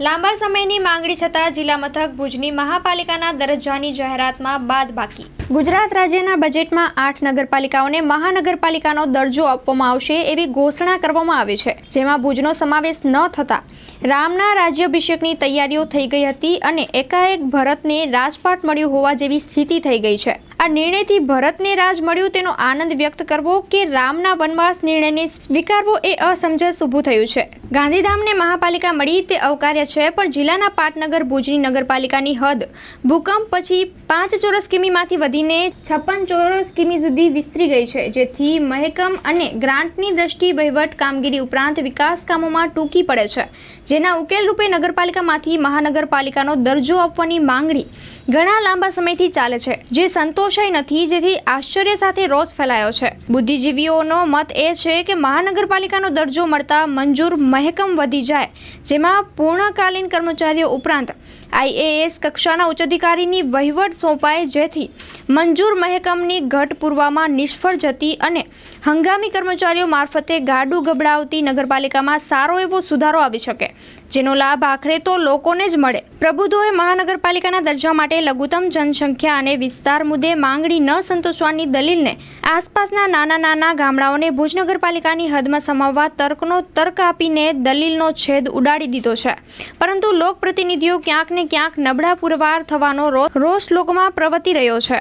લાંબા સમયની માંગણી છતાં જિલ્લા મથક ભુજની મહાપાલિકાના દરજ્જાની જાહેરાતમાં બાદ બાકી. ગુજરાત રાજ્યના બજેટમાં આઠ નગરપાલિકાઓને મહાનગરપાલિકાનો દરજ્જો આપવામાં આવશે એવી ઘોષણા કરવામાં આવી છે, જેમાં ભુજનો સમાવેશ ન થતા રામના રાજ્યાભિષેકની તૈયારીઓ થઈ ગઈ હતી અને એકાએક ભરતને રાજપાટ મળ્યું હોવા જેવી સ્થિતિ થઈ ગઈ છે. આ નિર્ણયથી ભરતને રાજ મળ્યું તેનો આનંદ વ્યક્ત કરવો કે રામના વનવાસ નિર્ણયને સ્વીકારવો એ અસમજસ ઊભું થયું છે. ગાંધીધામને મહાપાલિકા મળી તે અવકાર્ય છે, પણ જિલ્લાના પાટનગર, ભુજની નગરપાલિકાની હદ ભૂકંપ પછી પાંચ ચોરસ કિમીમાંથી વધીને છપ્પન ચોરસ કિમી સુધી વિસ્તરી ગઈ છે, જેથી મહેકમ અને ગ્રાન્ટની દ્રષ્ટિ વહીવટ કામગીરી ઉપરાંત વિકાસ કામોમાં ટૂંકી પડે છે. જેના ઉકેલ રૂપે નગરપાલિકામાંથી મહાનગરપાલિકાનો દરજ્જો આપવાની માંગણી ઘણા લાંબા સમયથી ચાલે છે, જે સંતોષાઈ નથી, જેથી આશ્ચર્ય સાથે રોષ ફેલાયો છે. બુદ્ધિજીવીઓનો મત એ છે કે મહાનગરપાલિકાનો દરજ્જો મળતા મંજૂર મહેકમ વધી જાય, જેમાં પૂર્ણકાલીન કર્મચારીઓ ઉપરાંત આઈએએસ કક્ષાના ઉચ્ચ અધિકારીની વહીવટ સોંપાય, જેથી મંજૂર મહેકમની ઘટ પૂરવામાં નિષ્ફળ જતી અને હંગામી કર્મચારીઓ મારફતે ગાડું ગબડાવતી નગરપાલિકામાં સારો એવો સુધારો આવી શકે. જેનો લાભ આખરે તો લોકોને જ મળે. પ્રબુદ્ધોએ મહાનગરપાલિકાના દરજ્જા માટે લઘુત્તમ જનસંખ્યા અને વિસ્તાર મુદ્દે માંગણી ન સંતોષવાની દલીલને આસપાસના નાના નાના ગામડાઓને ભુજ નગરપાલિકાની હદમાં સમાવવા તર્કનો તર્ક આપીને દલીલનો છેદ ઉડાડી દીધો છે. પરંતુ લોકપ્રતિનિધિઓ ક્યાંક ને ક્યાંક નબળા પુરવાર થવાનો રોષ લોકોમાં પ્રવર્તી રહ્યો છે.